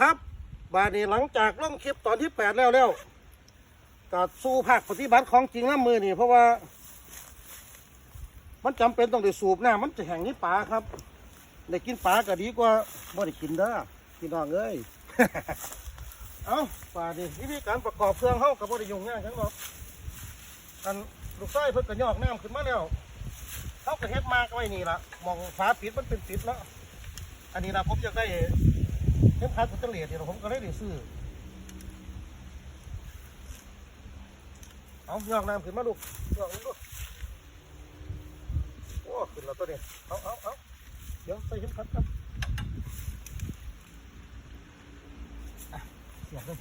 ครับบาดนี้หลังจากล่องคลิปตอนที่แปดแล้วแล้วก็สู้ภาคปฏิบัติของจริงน้ำมือนี่เพราะว่า มันจำเป็นต้องได้สูบน้ำมันจะแห้งนี่ปลาครับได้กินปลาก็ดีกว่าไม่ได้กินเด้อพี่น้องเอ้ยเอาปลาดิวิธีการประกอบเครื่องเข้ากับบ่ได้ยุ่งยากทั้งหมดอันลูกไส้เพิ่นก็ยอกน้ำขึ้นมาแล้วเขาก็เฮ็ดมากไว้นี่ละมองฝาปิดมันเป็นปิดแล้วอันนี้นะผมอยากได้ เฮ็ดคัดสเตนเลสเดี๋ยวผมก็เลยได้ซื้อ เอายอกน้ำขึ้นมาลูกยอกลงลูกโอ้ขึ้นแล้วตัวนี้เอาเอาเอาเดี๋ยวใส่เข็มขัดครับเสียบเลย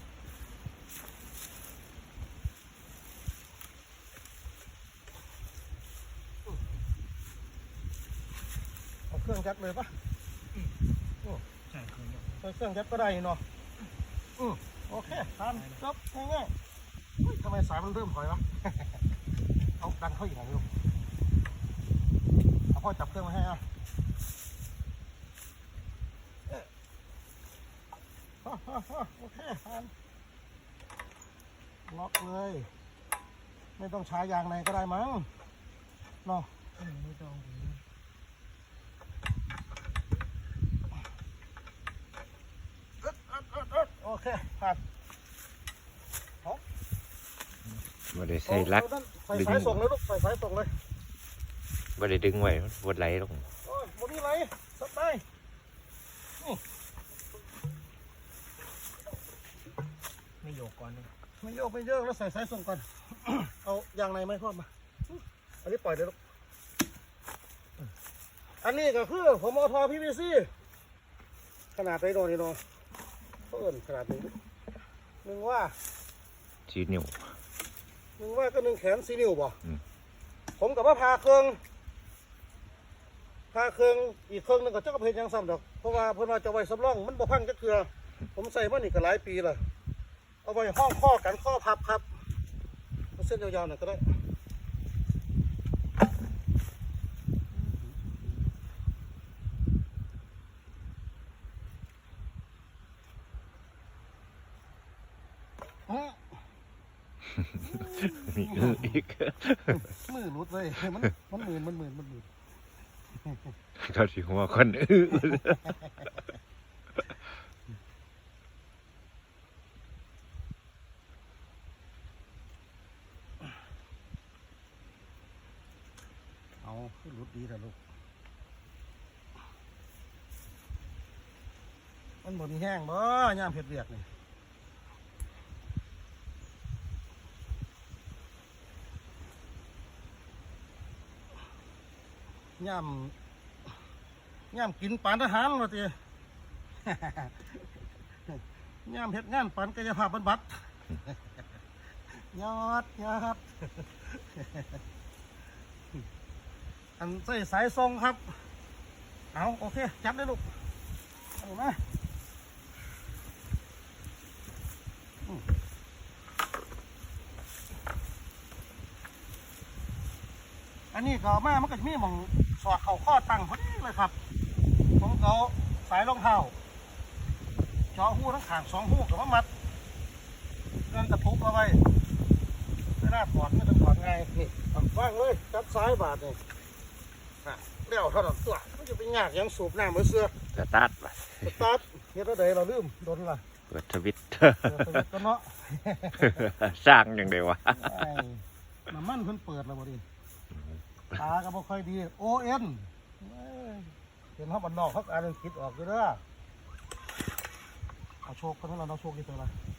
เอาเครื่องยัดเลยปะใช่เคยยกใส่เครื่องยัดก็ได้เนาะอืมโอเคทานจบง่ายๆอุ๊ยทำไมสายมันเริ่มถอยวะ เอาดันเข้าอีกหน่อยลูกเอาพ่อจับเครื่องมาให้อะเอ๊ะฮ่าฮ่าฮ่าโอเคทานล็อกเลย ไม่ต้องใช้ยางในก็ได้มั้งเนาะ ไม่ต้องถึง อึดอึดอึดอึดโอเคผ่านบ่ได้ใส่ลักเอาใส่ดึงสายส่งเลยลูกใส่สายส่งเลยบ่ได้ดึงไว้บดไหลลงโอ้ยบนนี้ไรสบายไม่โยกก่อนเลยไม่โยกไม่เยอะแล้วใส่สายส่งก่อน เอายางในไหมพ่อมาอันนี้ปล่อยเลยลูกอันนี้ก็คือผมเอาทอพีวีซีขนาดไรโดนนี่เนาะ เพิ่นขนาดนี้หนึ่งว่าชี้นิ้วหนึ่งว่าก็หนึ่งแขนสี่นิ้วบ่อืมผมกับว่าพาเครื่องพาเครื่องอีกเครื่องหนึงก็เจ้าก็เพนยังซ้ำดอกเพราะว่าเพิ่นว่าจะไว้สำรองมันบ่พังจักเทื่อผมใส่มานี่ก็หลายปีและเอาไว้ห้องข้อกันข้อพับครับเอาเส้นยาวๆหน่อยก็ได้ มีอื้ออีกมือหลุดเลยมันมันหมื่นมันหมื่นมันหมื่นก็สิหัวคนอื้อเอาขึ้นหลุดดีแต่ลูกมันบนแห้งบ่ย่ามเผ็ดเรียกนี่ ย่ามย่ามกินปานทหารว่าตีย่ามเห็ดงานปานกายภาพบำบัดยอดยอดอันใส่สายทรงครับ เอาโอเค จับได้ลูกเอามา อันนี้ก็มามันก็จะมีหมองสอดเข่าข้อตั้งพอดีเลยครับผมก็เอาสายรองเท้าเจาะหูทั้งขางสองหูกับว่ามัดเงินกระทุกเอาไว้ไม่น่าถอดไม่ต้องถอดไงายนี่เอาว่างเลยจับซ้ายบาทนี่เลี้ยวเท่านั้นตัวมันจะไปยากหยังสูบน้ำมือเสื้อสตาร์ทว่ะสตาร์ทเฮ็ดอะไรเราลืมโดนละเปิดทวิตเดี๋ยวไปก็เนาะสร้างอย่างเดียววะไอ้น้ำมันเพิ่นเปิดแล้วบ่ดิ ขาก็บ่ค่อยดี โอเอ็นเห็นเขาบันนอกเขาอ่านอังกฤษออกอยู่เด้อเอาโชคคนนั้นเราเอาโชคดีตัวละไป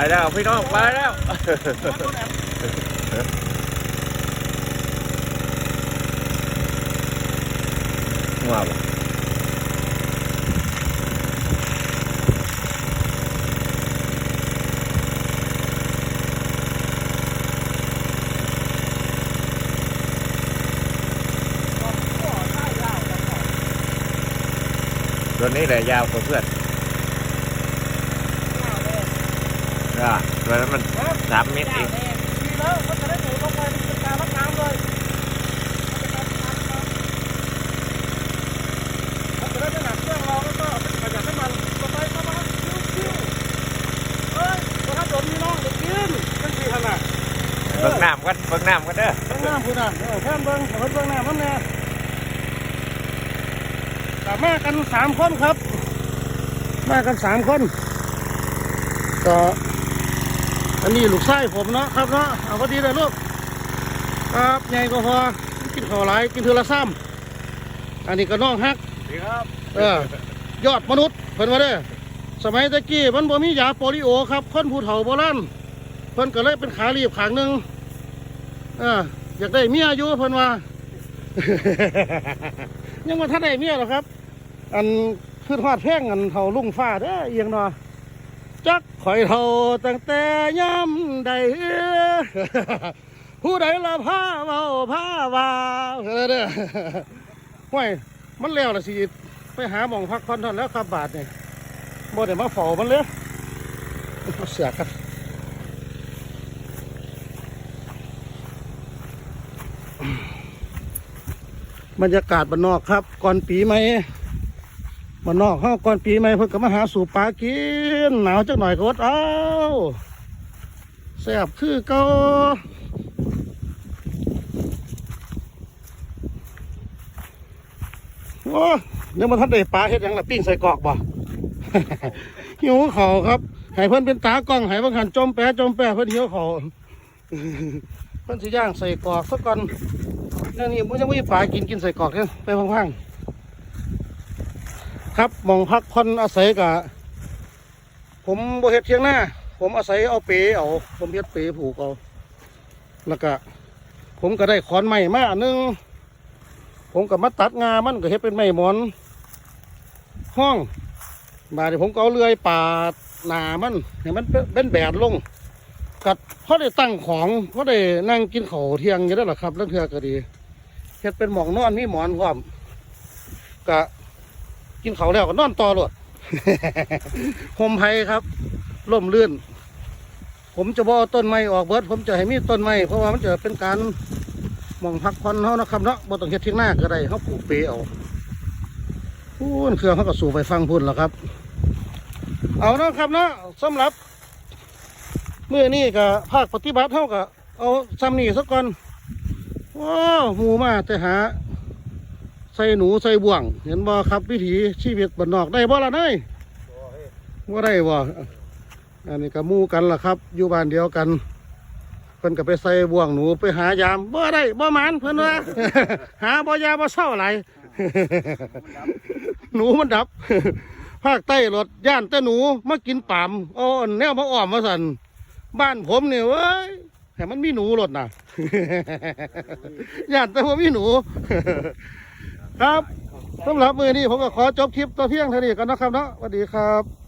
ไปแล้วพี่น้องไปแล้วมาบ่ตัวนี้แหละยาวกว่าเพื่อน อะตัวนั้นมันสามเมตรเองดีแล้วมันจะได้หนูลงไปเป็นการรับน้ำเลยมันจะได้ไม่หนักเครื่องเราแล้วก็ประหยัดน้ำมันต่อไปเข้ามาคิ้วๆเฮ้ยคนทับผมมีน้องเด็กกินเป็นสี่ขนาดเบิ่งน้ำกันเบิ่งน้ำกันเด้อเบิ้งน้ำคุณอะเออแค่เบิ้งเบิ้งเบิ้งน้ำน้ำเนี่ยแต่มากันสามคนครับ มากันสามคนก็ อันนี้ลูกไส้ผมเนาะครับเนาะเอาพอดีเลยลูกครับใหญ่ก็พอกินข้าวหลายกินเทือละซ้ำอันนี้ก็น้องฮักดีครับเออยอดมนุษย์เพิ่นว่าเด้อสมัยตะกี้มันบ่มียาโปลิโอครับคนผู้เฒ่าโบราณเพิ่นก็เลยเป็นขาลีบขางหนึงเอออยากได้เมียอยู่เพิ่นว่า ยังว่าท่านได้เมียหรอกครับ อันคือทอดแพงอันเฒ่าลุงฟ้าเด้อเอียงเนาะ จักข่อยเฒ่าตั้งแต่ยามใดผู้ใดละพาเว้าพาวาเด้อเด้อห้วยมันแล้วละสิ ไปหาหมองพักผ่อนท่านั้นแล้วครับบาทเนี่ยบ่ได้มาเฝ้ามันเลยเสือกกันบรรยากาศบ้านนอกครับ ก่อนปีใหม่บ้านนอกเฮาก่อนปีใหม่เพิ่นก็มาหาสู่ปลากิน หนาวจักหน่อยก็อดเอาแซบคือเก่าโอ้ยังมาทันได้ปลาเฮ็ดยังละปิ้งใส่กรอกบ่ หิวเขาครับให้เพิ่อนเป็นตากล้องให้เพิ่นหันจมแปะจมแปะเพิ่อนหิวเขาวเพิ่อนสิย่างใส่กรอกซะก่อนเนั่นนี่มันยังไม่ปลากินกินใส่กรอกเนี่ยไปพังๆครับมองพักคนอาศัยกะ ผมบ่เฮ็ดเทียงหน้า ผมอาศัยเอาเปเอา ผมเฮ็ดเปผูกเอาแล้วก็ผมก็ได้ขอนไม้มาอันหนึง ผมก็มาตัดงามันก็เฮ็ดเป็นไม้หมอน ห้องบาเดนี้ผมก็เอาเลื่อยปาดหนามันให้มันเป็นแบดลงกัดเพราะได้ตั้งของเพราะได้นั่งกินข้าวเที่ยงอยู่แล้วล่ะครับแล้วเทือก็ดีเฮ็ดเป็นหมองนอนมีหมอนพร้อมก็กินข้าวแล้วก็นอนต่อรถ ห่มไผ่ครับล่มลื่น ผมจะบ่อต้นไม้ออกเบิด ผมจะให้มีต้นไม้เพราะว่ามันจะเป็นการมองพักผ่อนเขานะครับเนาะบ่ต้องเฮ็ดที่ยงหน้าก็ได้เขาปลูกเปเอาพูนเครื่องเขาก็สู่ไปฟังพุ่นแล้วครับ เอาเนาะครับเนาะสำหรับเมื่อนี้ก็ภาคปฏิบัติเขาก็เอาซ้ำนี่สักก่อนว้าวหมูมาแต่หา ใส่หนูใส่บ่วง เห็นบ่ครับวิถีชีวิตบ้านนอกได้บ่ล่ะเนยบ่ได้บ่อันนี้ก็มู่กันล่ะครับ อยู่บ้านเดียวกัน เพิ่นก็ไปใส่บ่วงหนูไปหายามบ่ได้บ่หมานเพิ่นว่า หาบ่ยาบ่เศร้าไหลหนูมันดับ ภาคใต้รถย่านแต่หนูมากินปามเอาอันแนวมาอ้อมมาสั่นบ้านผมเนี่ยเว้ยแต่มันมีหนูรถน่ะ ย่านแต่ว่ามีหนู ครับสำหรับมือนี้ผมก็ขอจบคลิปตัวเพียงเท่านี้กันนะครับเนาะสวัสดีครับ